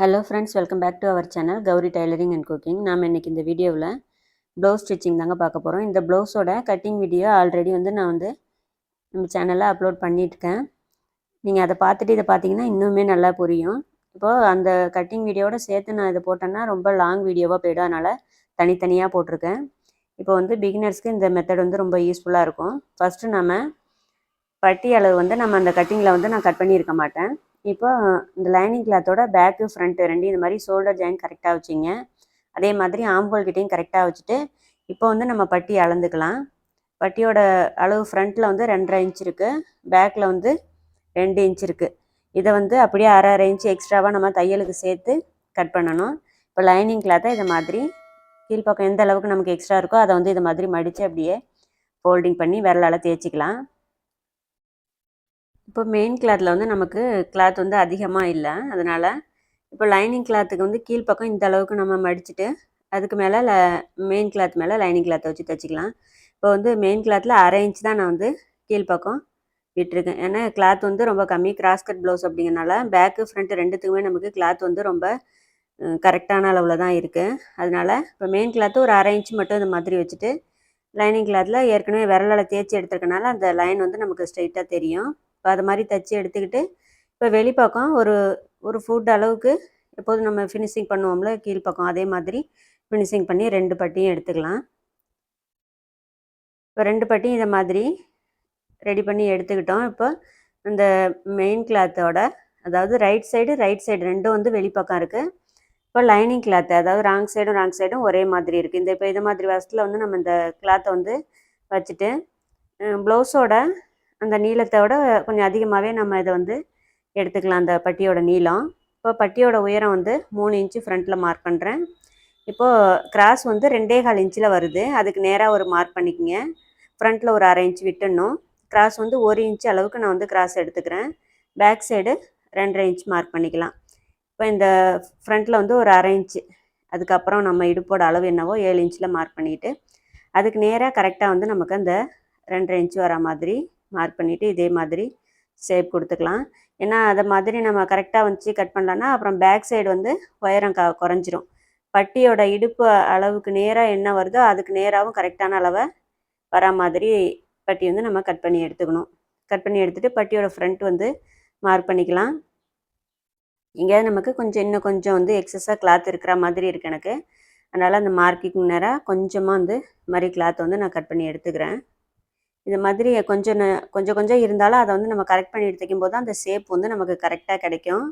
Hello friends welcome back to our channel Gowri tailoring and cooking நாம் இன்றைக்கி இந்த வீடியோவில் ப்ளவுஸ் ஸ்டிச்சிங் தாங்க பார்க்க போகிறோம் இந்த ப்ளவுஸோட கட்டிங் வீடியோ ஆல்ரெடி வந்து நான் வந்து நம்ம சேனலில் அப்லோட் பண்ணியிருக்கேன். நீங்கள் அதை பார்த்துட்டு இதை பார்த்தீங்கன்னா இன்னுமே நல்லா புரியும். இப்போது அந்த கட்டிங் வீடியோவோட சேர்த்து நான் இதை போட்டேன்னா ரொம்ப லாங் வீடியோவாக போய்டும். அதனால் தனித்தனியாக போட்டிருக்கேன். இப்போ வந்து பிகினர்ஸ்க்கு இந்த மெத்தட் வந்து ரொம்ப யூஸ்ஃபுல்லாக இருக்கும். ஃபஸ்ட்டு நம்ம பட்டி அளவு வந்து நம்ம அந்த கட்டிங்கில் வந்து நான் கட் பண்ணியிருக்க மாட்டேன். இப்போ இந்த லைனிங் கிளாத்தோட பேக்கு ஃப்ரண்ட்டு ரெண்டு இந்த மாதிரி ஷோல்டர் ஜாயின் கரெக்டாக வச்சிங்க. அதே மாதிரி ஆம்போல் கிட்டேயும் கரெக்டாக வச்சுட்டு இப்போ வந்து நம்ம பட்டி அளந்துக்கலாம். பட்டியோட அளவு ஃப்ரண்ட்டில் வந்து ரெண்டரை இன்ச் இருக்குது பேக்கில் வந்து ரெண்டு இன்ச் இருக்குது இதை வந்து அப்படியே அரை அரை இன்ச் எக்ஸ்ட்ராவாக நம்ம தையலுக்கு சேர்த்து கட் பண்ணணும். இப்போ லைனிங் கிளாத்தை இதை மாதிரி கீழ்ப்பக்கம் எந்த அளவுக்கு நமக்கு எக்ஸ்ட்ரா இருக்கோ அதை வந்து இது மாதிரி மடித்து அப்படியே ஃபோல்டிங் பண்ணி விரலால் தேய்ச்சிக்கலாம். இப்போ மெயின் கிளாத்தில் வந்து நமக்கு கிளாத் வந்து அதிகமாக இல்லை. அதனால் இப்போ லைனிங் கிளாத்துக்கு வந்து கீழ்ப்பக்கம் இந்த அளவுக்கு நம்ம மடிச்சுட்டு அதுக்கு மேலே ல மெயின் கிளாத் மேலே லைனிங் கிளாத்தை வச்சு தைச்சிக்கலாம். இப்போ வந்து மெயின் கிளாத்தில் அரை இன்ச் தான் நான் வந்து கீழ்ப்பக்கம் விட்டுருக்கேன். ஏன்னா கிளாத் வந்து ரொம்ப கம்மி. கிராஸ் கட் ப்ளவுஸ் அப்படிங்கிறனால பேக்கு ஃப்ரண்ட்டு ரெண்டுத்துக்குமே நமக்கு கிளாத் வந்து ரொம்ப கரெக்டான அளவில் தான் இருக்குது அதனால் இப்போ மெயின் கிளாத்து ஒரு அரை இன்ச் மட்டும் இந்த மாதிரி வச்சுட்டு லைனிங் கிளாத்தில் ஏற்கனவே விரலால் தேய்ச்சி எடுத்துருக்கனால அந்த லைன் வந்து நமக்கு ஸ்ட்ரைட்டாக தெரியும். இப்போ அது மாதிரி தைச்சி எடுத்துக்கிட்டு இப்போ வெளிப்பக்கம் ஒரு ஒரு ஃபுட் அளவுக்கு எப்போதும் நம்ம ஃபினிஷிங் பண்ணுவோம்ல கீழ்ப்பக்கம் அதே மாதிரி ஃபினிஷிங் பண்ணி ரெண்டு பட்டியும் எடுத்துக்கலாம். இப்போ ரெண்டு பட்டியும் இதை மாதிரி ரெடி பண்ணி எடுத்துக்கிட்டோம். இப்போ இந்த மெயின் கிளாத்தோட அதாவது ரைட் சைடு ரைட் சைடு ரெண்டும் வந்து வெளிப்பக்கம் இருக்குது இப்போ லைனிங் கிளாத்து அதாவது ராங் சைடும் ராங் சைடும் ஒரே மாதிரி இருக்குது இந்த இப்போ இது மாதிரி வசத்தில் வந்து நம்ம இந்த கிளாத்தை வந்து வச்சுட்டு ப்ளவுஸோட அந்த நீளத்தோட கொஞ்சம் அதிகமாகவே நம்ம இதை வந்து எடுத்துக்கலாம் அந்த பட்டியோட நீளம். இப்போ பட்டியோட உயரம் வந்து மூணு இன்ச்சு ஃப்ரண்ட்டில் மார்க் பண்ணுறேன் இப்போது கிராஸ் வந்து ரெண்டே கால் இன்ச்சில் வருது. அதுக்கு நேராக ஒரு மார்க் பண்ணிக்கோங்க. ஃப்ரண்ட்டில் ஒரு அரை இன்ச்சு விட்டுடணும். கிராஸ் வந்து ஒரு இன்ச் அளவுக்கு நான் வந்து கிராஸ் எடுத்துக்கிறேன். பேக் சைடு ரெண்டரை இன்ச் மார்க் பண்ணிக்கலாம். இப்போ இந்த ஃப்ரண்ட்டில் வந்து ஒரு அரை இன்ச்சு. அதுக்கப்புறம் நம்ம இடுப்போட அளவு என்னவோ ஏழு இன்ச்சில் மார்க் பண்ணிவிட்டு அதுக்கு நேராக கரெக்டாக வந்து நமக்கு அந்த ரெண்டரை இன்ச்சு வர மாதிரி மார்க் பண்ணிவிட்டு இதே மாதிரி ஷேப் கொடுத்துக்கலாம். ஏன்னா அதை மாதிரி நம்ம கரெக்டாக வந்துச்சு கட் பண்ணலான்னா அப்புறம் பேக் சைடு வந்து உயரம் க குறைஞ்சிரும். பட்டியோட இடுப்பு அளவுக்கு நேராக என்ன வருதோ அதுக்கு நேராகவும் கரெக்டான அளவை வரா மாதிரி பட்டி வந்து நம்ம கட் பண்ணி எடுத்துக்கணும். கட் பண்ணி எடுத்துகிட்டு பட்டியோட ஃப்ரண்ட் வந்து மார்க் பண்ணிக்கலாம். எங்கேயாவது நமக்கு கொஞ்சம் இன்னும் கொஞ்சம் வந்து எக்ஸஸாக கிளாத் இருக்கிற மாதிரி இருக்குது எனக்கு. அதனால் அந்த மார்க்கிங் நேராக கொஞ்சமாக வந்து மாதிரி கிளாத் வந்து நான் கட் பண்ணி எடுத்துக்கிறேன். இது மாதிரி கொஞ்சம் கொஞ்சம் கொஞ்சம் இருந்தாலும் அதை வந்து நம்ம கரெக்ட் பண்ணி தைக்கும் போது அந்த ஷேப் வந்து நமக்கு கரெக்டாக கிடைக்கும்.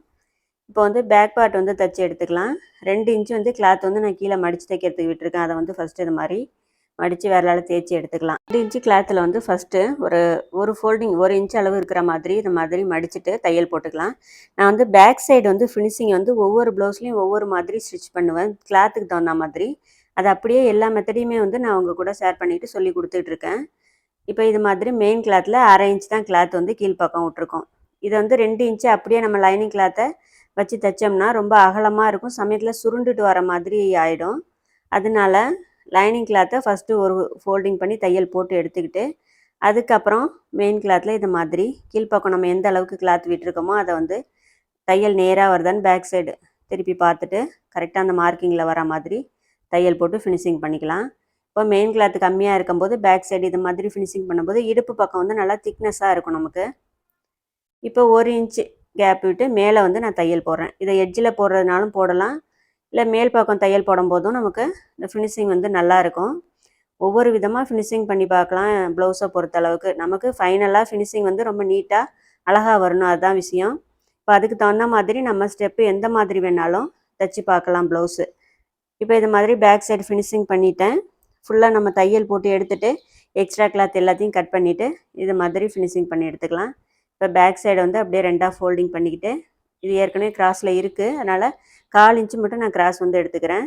இப்போ வந்து பேக் பார்ட் வந்து தைச்சி எடுத்துக்கலாம். ரெண்டு இன்ச்சு வந்து கிளாத் வந்து நான் கீழே மடித்து தைக்கிறதுக்கு விட்டுருக்கேன். அதை வந்து ஃபஸ்ட்டு இது மாதிரி மடித்து விரலால் தேய்ச்சி எடுத்துக்கலாம். ரெண்டு இன்ச்சு கிளாத்தில் வந்து ஃபஸ்ட்டு ஒரு ஒரு ஃபோல்டிங் ஒரு இன்ச் அளவு இருக்கிற மாதிரி இந்த மாதிரி மடிச்சுட்டு தையல் போட்டுக்கலாம். நான் வந்து பேக் சைடு வந்து ஃபினிஷிங் வந்து ஒவ்வொரு ப்ளவுஸ்லேயும் ஒவ்வொரு மாதிரி ஸ்டிச் பண்ணுவேன். கிளாத்துக்கு தகுந்த மாதிரி. அது அப்படியே எல்லா மெத்தடையுமே வந்து நான் உங்கள் கூட ஷேர் பண்ணிவிட்டு சொல்லி கொடுத்துட்ருக்கேன் இப்போ இது மாதிரி மெயின் கிளாத்தில் அரை இன்ச் தான் கிளாத் வந்து கீழ்ப்பக்கம் விட்ருக்கோம் இதை வந்து ரெண்டு இன்ச்சு அப்படியே நம்ம லைனிங் கிளாத்தை வச்சு தைச்சோம்னா ரொம்ப அகலமாக இருக்கும். சமயத்தில் சுருண்டுட்டு வர மாதிரி ஆகிடும் அதனால லைனிங் கிளாத்தை ஃபஸ்ட்டு ஒரு ஃபோல்டிங் பண்ணி தையல் போட்டு எடுத்துக்கிட்டு அதுக்கப்புறம் மெயின் கிளாத்தில் இது மாதிரி கீழ்ப்பக்கம் நம்ம எந்த அளவுக்கு கிளாத் விட்டுருக்கோமோ அதை வந்து தையல் நேராக வருதான்னு பேக் சைடு திருப்பி பார்த்துட்டு கரெக்டாக அந்த மார்க்கிங்கில் வர மாதிரி தையல் போட்டு ஃபினிஷிங் பண்ணிக்கலாம். இப்போ மெயின் கிளாத் கம்மியாக இருக்கும்போது பேக் சைடு இது மாதிரி ஃபினிஷிங் பண்ணும்போது இடுப்பு பக்கம் வந்து நல்லா திக்னஸாக இருக்கும் நமக்கு. இப்போ ஒரு இன்ச்சு கேப் விட்டு மேலே வந்து நான் தையல் போடுறேன். இதை எட்ஜில் போடுறதுனாலும் போடலாம். இல்லை மேல் பக்கம் தையல் போடும்போதும் நமக்கு இந்த ஃபினிஷிங் வந்து நல்லாயிருக்கும் ஒவ்வொரு விதமாக ஃபினிஷிங் பண்ணி பார்க்கலாம் ப்ளவுஸை பொறுத்தளவுக்கு நமக்கு ஃபைனலாக ஃபினிஷிங் வந்து ரொம்ப நீட்டாக அழகாக வரணும். அதுதான் விஷயம். இப்போ அதுக்கு தகுந்த மாதிரி நம்ம ஸ்டெப்பு எந்த மாதிரி வேணாலும் தைச்சி பார்க்கலாம் ப்ளவுஸு இப்போ இது மாதிரி பேக் சைடு ஃபினிஷிங் பண்ணிட்டேன். ஃபுல்லாக நம்ம தையல் போட்டு எடுத்துகிட்டு எக்ஸ்ட்ரா கிளாத் எல்லாத்தையும் கட் பண்ணிவிட்டு இது மாதிரி ஃபினிஷிங் பண்ணி எடுத்துக்கலாம். இப்போ பேக் சைடு வந்து அப்படியே ரெண்டாக ஃபோல்டிங் பண்ணிக்கிட்டு இது ஏற்கனவே கிராஸில் இருக்குது அதனால் கால் இன்ச்சு மட்டும் நான் கிராஸ் வந்து எடுத்துக்கிறேன்.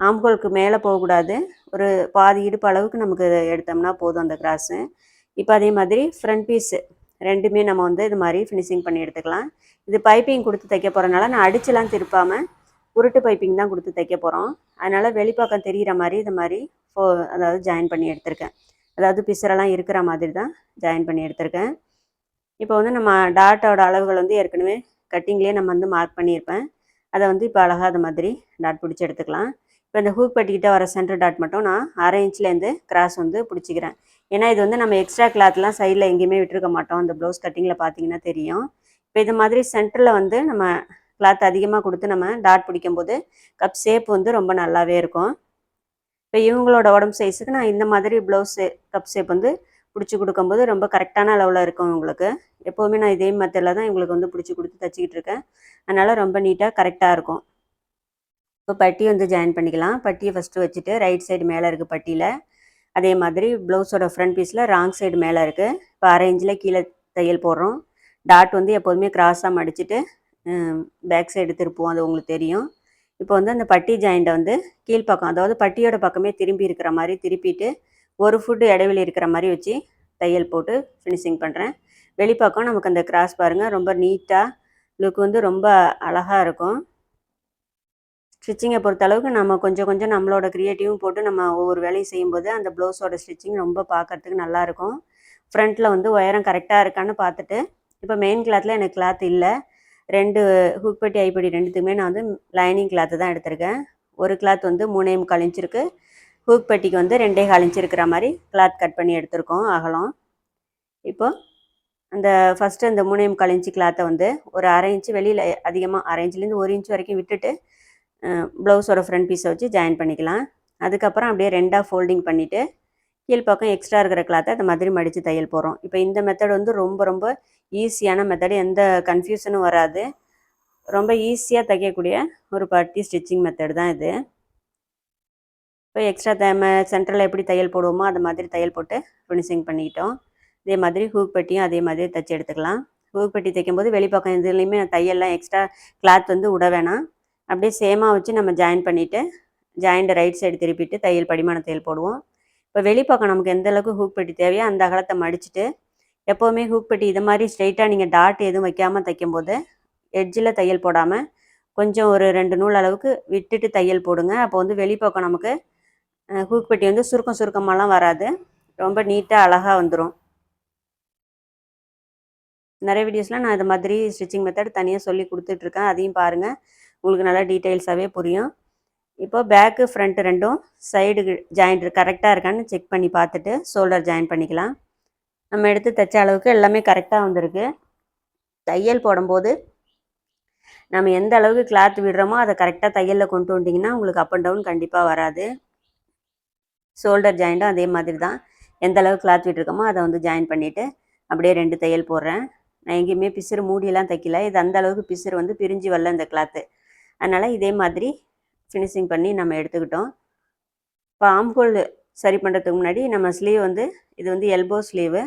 ஆம்கோலுக்கு மேலே போகக்கூடாது. ஒரு பாதி இடுப்பு அளவுக்கு நமக்கு எடுத்தோம்னா போதும் அந்த கிராஸு இப்போ அதே மாதிரி ஃப்ரண்ட் பீஸு ரெண்டுமே நம்ம வந்து இது மாதிரி ஃபினிஷிங் பண்ணி எடுத்துக்கலாம். இது பைப்பிங் கொடுத்து தைக்க போகிறனால நான் அடிச்சுலாம் திருப்பாமல் உருட்டு பைப்பிங் தான் கொடுத்து தைக்க போகிறோம் அதனால் வெளிப்பக்கம் தெரிகிற மாதிரி இது மாதிரி ஃபோ அதாவது ஜாயின் பண்ணி எடுத்திருக்கேன். அதாவது பிசரெல்லாம் இருக்கிற மாதிரி தான் ஜாயின் பண்ணி எடுத்திருக்கேன். இப்போ வந்து நம்ம டாட்டோட அளவுகள் வந்து ஏற்கனவே கட்டிங்லேயே நம்ம வந்து மார்க் பண்ணியிருப்பேன். அதை வந்து இப்போ அழகாத மாதிரி டாட் பிடிச்சி எடுத்துக்கலாம். இப்போ இந்த ஹூக் பட்டிக்கிட்ட வர சென்டர் டாட் மட்டும் நான் அரை இன்ச்லேருந்து கிராஸ் வந்து பிடிச்சிக்கிறேன். ஏன்னா இது வந்து நம்ம எக்ஸ்ட்ரா கிளாத்லாம் சைடில் எங்கேயுமே விட்டுருக்க மாட்டோம். அந்த ப்ளவுஸ் கட்டிங்கில் பார்த்தீங்கன்னா தெரியும். இப்போ இது மாதிரி சென்டரில் வந்து நம்ம கிளாத் அதிகமாக கொடுத்து நம்ம டாட் பிடிக்கும்போது கப் ஷேப் வந்து ரொம்ப நல்லாவே இருக்கும். இப்போ இவங்களோட உடம்பு சைஸுக்கு நான் இந்த மாதிரி ப்ளவுஸ் கப் ஷேப் வந்து பிடிச்சி கொடுக்கும்போது ரொம்ப கரெக்டான அளவில் இருக்கும் உங்களுக்கு எப்போவுமே நான் இதே மெத்தடில் தான் இவங்களுக்கு வந்து பிடிச்சி கொடுத்து தச்சிக்கிட்டு இருக்கேன். அதனால் ரொம்ப நீட்டாக கரெக்டாக இருக்கும். இப்போ பட்டி வந்து ஜாயின் பண்ணிக்கலாம். பட்டியை ஃபஸ்ட்டு வச்சுட்டு ரைட் சைடு மேலே இருக்குது பட்டியில். அதே மாதிரி ப்ளவுஸோட ஃப்ரண்ட் பீஸில் ராங் சைடு மேலே இருக்குது இப்போ அரை இன்ச்சில் கீழே தையல் போடுறோம். டாட் வந்து எப்போதுமே கிராஸாக மடிச்சுட்டு பேக் சைடு திருப்புவோம் அது உங்களுக்கு தெரியும். இப்போ வந்து அந்த பட்டி ஜாயிண்ட்டை வந்து கீழ்ப்பக்கம் அதாவது பட்டியோட பக்கமே திரும்பி இருக்கிற மாதிரி திருப்பிட்டு ஒரு ஃபுட்டு இடைவெளி இருக்கிற மாதிரி வச்சு தையல் போட்டு ஃபினிஷிங் பண்ணுறேன் வெளிப்பக்கம் நமக்கு அந்த கிராஸ் பாருங்கள் ரொம்ப நீட்டாக லுக் வந்து ரொம்ப அழகாக இருக்கும். ஸ்டிச்சிங்கை பொறுத்தளவுக்கு நம்ம கொஞ்சம் கொஞ்சம் நம்மளோட க்ரியேட்டிவும் போட்டு நம்ம ஒவ்வொரு வேலையும் செய்யும்போது அந்த ப்ளவுஸோட ஸ்டிச்சிங் ரொம்ப பார்க்குறதுக்கு நல்லாயிருக்கும் ஃப்ரண்ட்டில் வந்து உயரம் கரெக்டாக இருக்கான்னு பார்த்துட்டு இப்போ மெயின் கிளாத்தில் எனக்கு கிளாத் இல்லை. ரெண்டு ஹூக்பட்டி ஐப்படி ரெண்டுத்துக்குமே நான் வந்து லைனிங் கிளாத்து தான் எடுத்திருக்கேன். ஒரு கிளாத் வந்து மூணே முக்கால் இன்ச் இருக்குது ஹூக் பட்டிக்கு வந்து ரெண்டே கால் இன்ச் இருக்கிற மாதிரி கிளாத் கட் பண்ணி எடுத்திருக்கோம் அகலம். இப்போது அந்த ஃபஸ்ட்டு அந்த மூணே முக்கால் இன்ச்சு கிளாத்தை வந்து ஒரு அரை இன்ச்சு வெளியில் அதிகமாக அரை இன்ச்லேருந்து ஒரு இன்ச் வரைக்கும் விட்டுட்டு ப்ளவுஸோட ஃப்ரண்ட் பீஸை வச்சு ஜாயின் பண்ணிக்கலாம். அதுக்கப்புறம் அப்படியே ரெண்டாக ஃபோல்டிங் பண்ணிவிட்டு கீழ்ப்பக்கம் எக்ஸ்ட்ரா இருக்கிற கிளாத்தை அந்த மாதிரி மடித்து தையல் போகிறோம் இப்போ இந்த மெத்தட் வந்து ரொம்ப ரொம்ப ஈஸியான மெத்தடு எந்த கன்ஃபியூஷனும் வராது. ரொம்ப ஈஸியாக தைக்கக்கூடிய ஒரு பட்டி ஸ்டிச்சிங் மெத்தட் தான் இது. இப்போ எக்ஸ்ட்ரா த சென்டரில் எப்படி தையல் போடுவோமோ அது மாதிரி தையல் போட்டு ஃபினிஷிங் பண்ணிக்கிட்டோம். இதே மாதிரி ஹூக் பட்டியும் அதே மாதிரி தைச்சி எடுத்துக்கலாம். ஹூக் பட்டி தைக்கும்போது வெளிப்பக்கம் இதுலேயுமே தையல்லாம் எக்ஸ்ட்ரா கிளாத் வந்து விட வேணாம். அப்படியே சேமாக வச்சு நம்ம ஜாயின் பண்ணிவிட்டு ஜாயிண்ட் ரைட் சைடு திருப்பிட்டு தையல் படிமான தையல் போடுவோம். இப்போ வெளிப்பக்கம் நமக்கு எந்த அளவுக்கு ஹூக் பெட்டி தேவையோ அந்த அகலத்தை மடிச்சுட்டு எப்போவுமே ஹூக் பெட்டி இது மாதிரி ஸ்ட்ரைட்டாக நீங்கள் டாட் எதுவும் வைக்காமல் தைக்கும்போது எட்ஜில் தையல் போடாமல் கொஞ்சம் ஒரு ரெண்டு நூல் அளவுக்கு விட்டுட்டு தையல் போடுங்க. அப்போ வந்து வெளிப்பக்கம் நமக்கு ஹூக் பெட்டி வந்து சுருக்கம் சுருக்கமாலாம் வராது. ரொம்ப நீட்டாக அழகாக வந்துடும் நிறைய வீடியோஸ்லாம் நான் இது மாதிரி ஸ்டிச்சிங் மெத்தட் தனியாக சொல்லி கொடுத்துட்ருக்கேன் அதையும் பாருங்கள் உங்களுக்கு நல்லா டீட்டெயில்ஸாகவே புரியும். இப்போ பேக்கு ஃப்ரண்ட்டு ரெண்டும் சைடு ஜாயிண்ட் கரெக்டாக இருக்கான்னு செக் பண்ணி பார்த்துட்டு ஷோல்டர் ஜாயின் பண்ணிக்கலாம். நம்ம எடுத்து தைச்ச அளவுக்கு எல்லாமே கரெக்டாக வந்திருக்கு. தையல் போடும்போது நம்ம எந்த அளவுக்கு கிளாத் விடுறோமோ அதை கரெக்டாக தையலில் கொண்டு வந்தீங்கன்னா உங்களுக்கு அப் அண்ட் டவுன் கண்டிப்பாக வராது. ஷோல்டர் ஜாயிண்ட்டும் அதே மாதிரி தான். எந்த அளவுக்கு கிளாத் விட்டுருக்கோமோ அதை வந்து ஜாயின் பண்ணிவிட்டு அப்படியே ரெண்டு தையல் போடுறேன். நான் எங்கேயுமே பிசுறு மூடியெல்லாம் தைக்கல. இது அந்த அளவுக்கு பிசுறு வந்து பிரிஞ்சு வரல இந்த கிளாத்து அதனால் இதே மாதிரி ஃபினிஷிங் பண்ணி நம்ம எடுத்துக்கிட்டோம். இப்போ ஆம்கோல் சரி பண்ணுறதுக்கு முன்னாடி நம்ம ஸ்லீவ் வந்து இது வந்து எல்போ ஸ்லீவு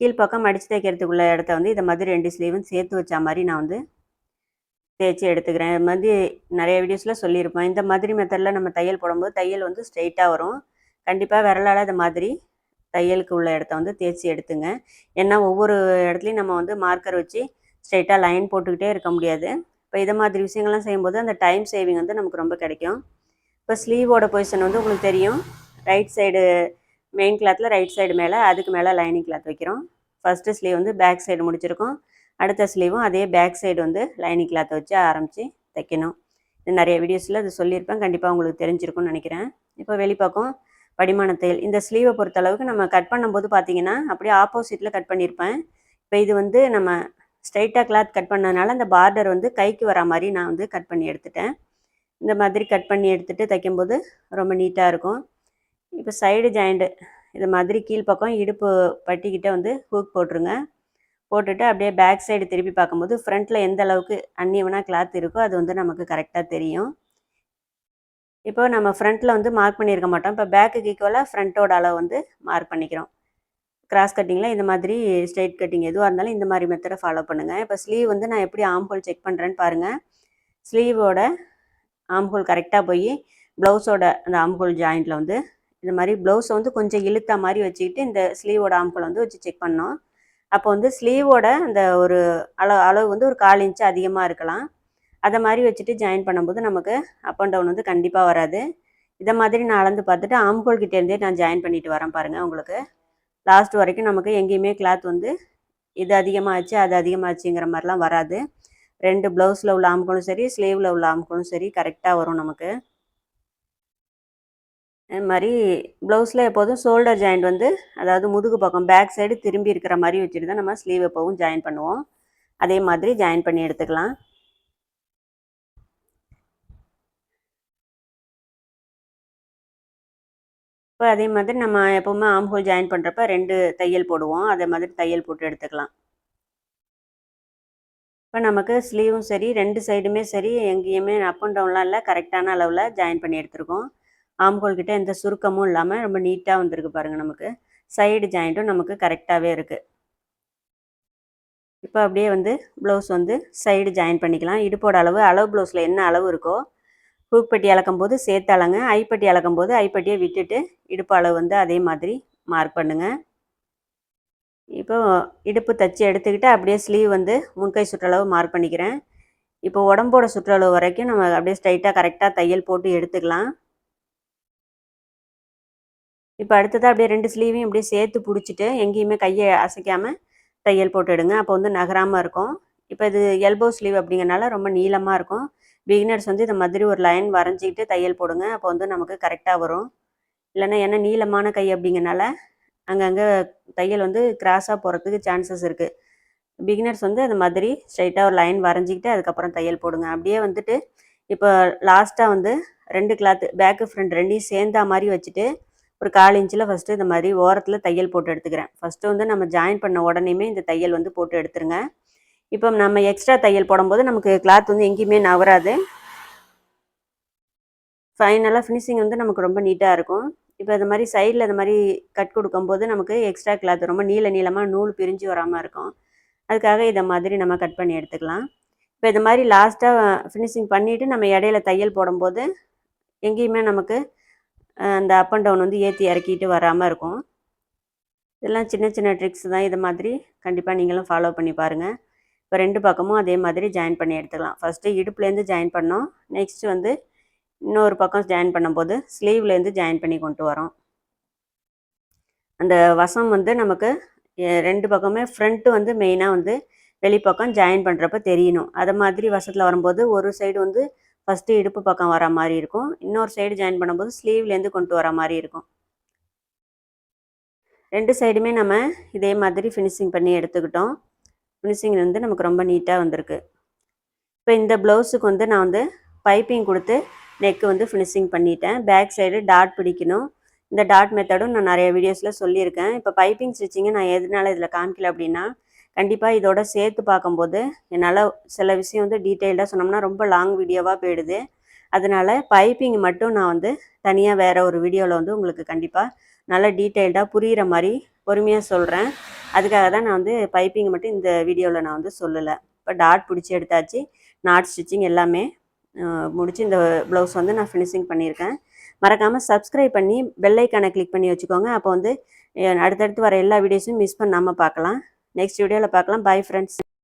கீழ்ப்பக்கம் மடித்து தைக்கிறதுக்குள்ள இடத்த வந்து இதை மாதிரி ரெண்டு ஸ்லீவும் சேர்த்து வச்சா மாதிரி நான் வந்து தேய்ச்சி எடுத்துக்கிறேன். இது மாதிரி நிறைய வீடியோஸில் சொல்லியிருப்பேன். இந்த மாதிரி மெத்தடில் நம்ம தையல் போடும்போது தையல் வந்து ஸ்ட்ரெயிட்டாக வரும். கண்டிப்பாக விரலால் இது மாதிரி தையலுக்கு உள்ள இடத்த வந்து தேய்ச்சி எடுத்துங்க. ஏன்னா ஒவ்வொரு இடத்துலையும் நம்ம வந்து மார்க்கர் வச்சு ஸ்ட்ரெயிட்டாக லைன் போட்டுக்கிட்டே இருக்க முடியாது. இப்போ இதை மாதிரி விஷயங்கள்லாம் செய்யும்போது அந்த டைம் சேவிங் வந்து நமக்கு ரொம்ப கிடைக்கும். இப்போ ஸ்லீவோட பொசிஷன் வந்து உங்களுக்கு தெரியும். ரைட் சைடு மெயின் கிளாத்தில் ரைட் சைடு மேலே அதுக்கு மேலே லைனிங் கிளாத் வைக்கிறோம். ஃபஸ்ட்டு ஸ்லீவ் வந்து பேக் சைடு முடிச்சிருக்கோம். அடுத்த ஸ்லீவும் அதே பேக் சைடு வந்து லைனிங் கிளாத்தை வச்சு ஆரம்பித்து தைக்கணும். இது நிறைய வீடியோஸில் அது சொல்லியிருப்பேன். கண்டிப்பாக உங்களுக்கு தெரிஞ்சிருக்கும்னு நினைக்கிறேன். இப்போ வெளிப்பக்கம் படிமான தையல். இந்த ஸ்லீவை பொறுத்த அளவுக்கு நம்ம கட் பண்ணும்போது பார்த்தீங்கன்னா அப்படியே ஆப்போசிட்டில் கட் பண்ணியிருப்பேன். இப்போ இது வந்து நம்ம ஸ்ட்ரைட்டாக கிளாத் கட் பண்ணதுனால அந்த பார்டர் வந்து கைக்கு வர மாதிரி நான் வந்து கட் பண்ணி எடுத்துட்டேன். இந்த மாதிரி கட் பண்ணி எடுத்துகிட்டு தைக்கும்போது ரொம்ப நீட்டாக இருக்கும். இப்போ சைடு ஜாயிண்ட்டு இது மாதிரி கீழ்ப்பக்கம் இடுப்பு பட்டிக்கிட்ட வந்து ஹூக் போட்டுருங்க. போட்டுட்டு அப்படியே பேக் சைடு திருப்பி பார்க்கும்போது ஃப்ரண்ட்டில் எந்த அளவுக்கு அன்னியவனாக கிளாத் இருக்கோ அது வந்து நமக்கு கரெக்டாக தெரியும். இப்போ நம்ம ஃப்ரண்ட்டில் வந்து மார்க் பண்ணியிருக்க மாட்டோம். இப்போ பேக்குக்கு ஈக்குவலாக ஃப்ரண்ட்டோட அளவு வந்து மார்க் பண்ணிக்கிறோம். கிராஸ் கட்டிங்கில் இந்த மாதிரி ஸ்ட்ரைட் கட்டிங் எதுவாக இருந்தாலும் இந்த மாதிரி மெத்தடை ஃபாலோ பண்ணுங்கள் இப்போ ஸ்லீவ் வந்து நான் எப்படி ஆம்ஹோல் செக் பண்ணுறேன்னு பாருங்கள் ஸ்லீவோட ஆம்ஹோல் கரெக்டாக போய் ப்ளவுஸோட அந்த ஆம்ஹோல் ஜாயிண்டில் ஜாயிண்ட்டில் வந்து இந்த மாதிரி ப்ளவுஸை வந்து கொஞ்சம் இழுத்த மாதிரி வச்சுக்கிட்டு இந்த ஸ்லீவோட ஆம்ஹோல் வந்து வச்சு செக் பண்ணோம். அப்போ வந்து ஸ்லீவோட அந்த ஒரு அளவு அளவு வந்து ஒரு கால் இன்ச்சு அதிகமாக இருக்கலாம். அதை மாதிரி வச்சுட்டு ஜாயின் பண்ணும்போது நமக்கு அப் அண்ட் டவுன் வந்து கண்டிப்பாக வராது. இதை மாதிரி நான் அளந்து பார்த்துட்டு ஆம்கோல் கிட்டேருந்தே நான் ஜாயின் பண்ணிட்டு வரேன் பாருங்கள் உங்களுக்கு. லாஸ்ட் வரைக்கும் நமக்கு எங்கேயுமே கிளாத் வந்து இது அதிகமாகச்சு அது அதிகமாகச்சுங்கிற மாதிரிலாம் வராது. ரெண்டு ப்ளவுஸில் உள்ள ஆம்கோலும் சரி ஸ்லீவில் உள்ள ஆம்கோலும் சரி கரெக்டாக வரும் நமக்கு. அது மாதிரி ப்ளவுஸில் எப்போதும் ஷோல்டர் ஜாயிண்ட் வந்து அதாவது முதுகு பக்கம் பேக் சைடு திரும்பி இருக்கிற மாதிரி வச்சுட்டு தான் நம்ம ஸ்லீவ் எப்போவும் ஜாயின் பண்ணுவோம். அதே மாதிரி ஜாயின் பண்ணி எடுத்துக்கலாம். இப்போ அதே மாதிரி நம்ம எப்போவுமே ஆம்ஹோல் ஜாயின் பண்ணுறப்ப ரெண்டு தையல் போடுவோம். அதே மாதிரி தையல் போட்டு எடுத்துக்கலாம். இப்போ நமக்கு ஸ்லீவும் சரி ரெண்டு சைடுமே சரி எங்கேயுமே அப் அண்ட் டவுன்லாம் இல்லை. கரெக்டான அளவில் ஜாயின் பண்ணி எடுத்துருக்கோம். ஆம்ஹோல் கிட்ட எந்த சுருக்கமும் இல்லாமல் ரொம்ப நீட்டாக வந்திருக்கு பாருங்கள் நமக்கு. சைடு ஜாயிண்ட்டும் நமக்கு கரெக்டாகவே இருக்குது இப்போ அப்படியே வந்து ப்ளவுஸ் வந்து சைடு ஜாயின் பண்ணிக்கலாம். இடுப்போட அளவு அளவு ப்ளவுஸில் என்ன அளவு இருக்கோ ஹூக் அளக்கும் போது சேர்த்து அளங்க ஐப்பட்டி அளக்கும் போது ஐப்பட்டியை விட்டுட்டு இடுப்பு அளவு வந்து அதே மாதிரி மார்க் பண்ணுங்கள் இப்போ இடுப்பு தச்சு எடுத்துக்கிட்டு அப்படியே ஸ்லீவ் வந்து முன்கை சுற்றளவு மார்க் பண்ணிக்கிறேன். இப்போ உடம்போட சுற்றளவு வரைக்கும் நம்ம அப்படியே ஸ்ட்ரைட்டாக கரெக்டாக தையல் போட்டு எடுத்துக்கலாம். இப்போ அடுத்ததாக அப்படியே ரெண்டு ஸ்லீவையும் அப்படியே சேர்த்து பிடிச்சிட்டு எங்கேயுமே கையை அசைக்காமல் தையல் போட்டுடுங்க அப்போ வந்து நகராமல் இருக்கும். இப்போ இது எல்போ ஸ்லீவ் அப்படிங்கிறனால ரொம்ப நீளமாக இருக்கும். பிகினர்ஸ் வந்து இந்த மாதிரி ஒரு லைன் வரைஞ்சிக்கிட்டு தையல் போடுங்க. அப்போ வந்து நமக்கு கரெக்டாக வரும். இல்லைன்னா ஏன்னா நீளமான கை அப்படிங்கனால அங்கங்கே தையல் வந்து கிராஸாக போகிறதுக்கு சான்சஸ் இருக்குது பிகினர்ஸ் வந்து அந்த மாதிரி ஸ்ட்ரைட்டாக ஒரு லைன் வரைஞ்சிக்கிட்டு அதுக்கப்புறம் தையல் போடுங்க. அப்படியே வந்துட்டு இப்போ லாஸ்ட்டாக வந்து ரெண்டு கிளாத்து பேக்கு ஃப்ரண்ட் ரெண்டையும் சேர்ந்தா மாதிரி வச்சுட்டு ஒரு கால் இன்ச்சில் ஃபஸ்ட்டு இந்த மாதிரி ஓரத்தில் தையல் போட்டு எடுத்துக்கிறேன். ஃபஸ்ட்டு வந்து நம்ம ஜாயின் பண்ண உடனேமே இந்த தையல் வந்து போட்டு எடுத்துருங்க. இப்போ நம்ம எக்ஸ்ட்ரா தையல் போடும்போது நமக்கு கிளாத் வந்து எங்கேயுமே நவராது ஃபைனலாக ஃபினிஷிங் வந்து நமக்கு ரொம்ப நீட்டாக இருக்கும். இப்போ இது மாதிரி சைடில் இந்த மாதிரி கட் கொடுக்கும்போது நமக்கு எக்ஸ்ட்ரா கிளாத் ரொம்ப நீள நீளமாக நூல் பிரிஞ்சு வராமல் இருக்கும். அதுக்காக இதை மாதிரி நம்ம கட் பண்ணி எடுத்துக்கலாம். இப்போ இது மாதிரி லாஸ்ட்டாக ஃபினிஷிங் பண்ணிவிட்டு நம்ம இடையில தையல் போடும்போது எங்கேயுமே நமக்கு அந்த அப் அண்ட் டவுன் வந்து ஏற்றி இறக்கிட்டு வராமல் இருக்கும். இதெல்லாம் சின்ன சின்ன ட்ரிக்ஸ் தான். இது மாதிரி கண்டிப்பாக நீங்களும் ஃபாலோ பண்ணி பாருங்கள் இப்போ ரெண்டு பக்கமும் அதே மாதிரி ஜாயின் பண்ணி எடுத்துக்கலாம். ஃபஸ்ட்டு இடுப்புலேருந்து ஜாயின் பண்ணோம். நெக்ஸ்ட்டு வந்து இன்னொரு பக்கம் ஜாயின் பண்ணும்போது ஸ்லீவ்லேருந்து ஜாயின் பண்ணி கொண்டு வரோம். அந்த வசம் வந்து நமக்கு ரெண்டு பக்கமே ஃப்ரண்ட்டு வந்து மெயினாக வந்து வெளிப்பக்கம் ஜாயின் பண்ணுறப்ப தெரியணும். அதை மாதிரி வசத்தில் வரும்போது ஒரு சைடு வந்து ஃபஸ்ட்டு இடுப்பு பக்கம் வர மாதிரி இருக்கும். இன்னொரு சைடு ஜாயின் பண்ணும்போது ஸ்லீவ்லேருந்து கொண்டு வர மாதிரி இருக்கும். ரெண்டு சைடுமே நம்ம இதே மாதிரி ஃபினிஷிங் பண்ணி எடுத்துக்கிட்டோம். ஃபினிஷிங் வந்து நமக்கு ரொம்ப நீட்டாக வந்திருக்கு. இப்போ இந்த ப்ளவுஸுக்கு வந்து நான் வந்து பைப்பிங் கொடுத்து நெக்கு வந்து ஃபினிஷிங் பண்ணிட்டேன். பேக் சைடு டாட் பிடிக்கணும். இந்த டாட் மெத்தடும் நான் நிறைய வீடியோஸில் சொல்லியிருக்கேன். இப்போ பைப்பிங் ஸ்டிச்சிங்கை நான் எதனால இதில் காமிக்கல அப்படின்னா கண்டிப்பாக இதோட சேர்த்து பார்க்கும்போது என்னால் சில விஷயம் வந்து டீட்டெயில்டாக சொன்னோம்னா ரொம்ப லாங் வீடியோவாக போயிடுது. அதனால் பைப்பிங் மட்டும் நான் வந்து தனியாக வேறு ஒரு வீடியோவில் வந்து உங்களுக்கு கண்டிப்பாக நல்லா டீட்டெயில்டாக புரிகிற மாதிரி பொறுமையாக சொல்கிறேன் அதுக்காக தான் நான் வந்து பைப்பிங் மட்டும் இந்த வீடியோவில் நான் வந்து சொல்லலை. இப்போ டாட் பிடிச்சி எடுத்தாச்சு. நாட் ஸ்டிச்சிங் எல்லாமே முடிச்சு இந்த ப்ளவுஸ் வந்து நான் ஃபினிஷிங் பண்ணியிருக்கேன். மறக்காமல் சப்ஸ்கிரைப் பண்ணி பெல்லைக்கானை கிளிக் பண்ணி வச்சுக்கோங்க. அப்போ வந்து அடுத்தடுத்து வர எல்லா வீடியோஸும் மிஸ் பண்ணாமல் பார்க்கலாம். நெக்ஸ்ட் வீடியோவில் பார்க்கலாம். Bye friends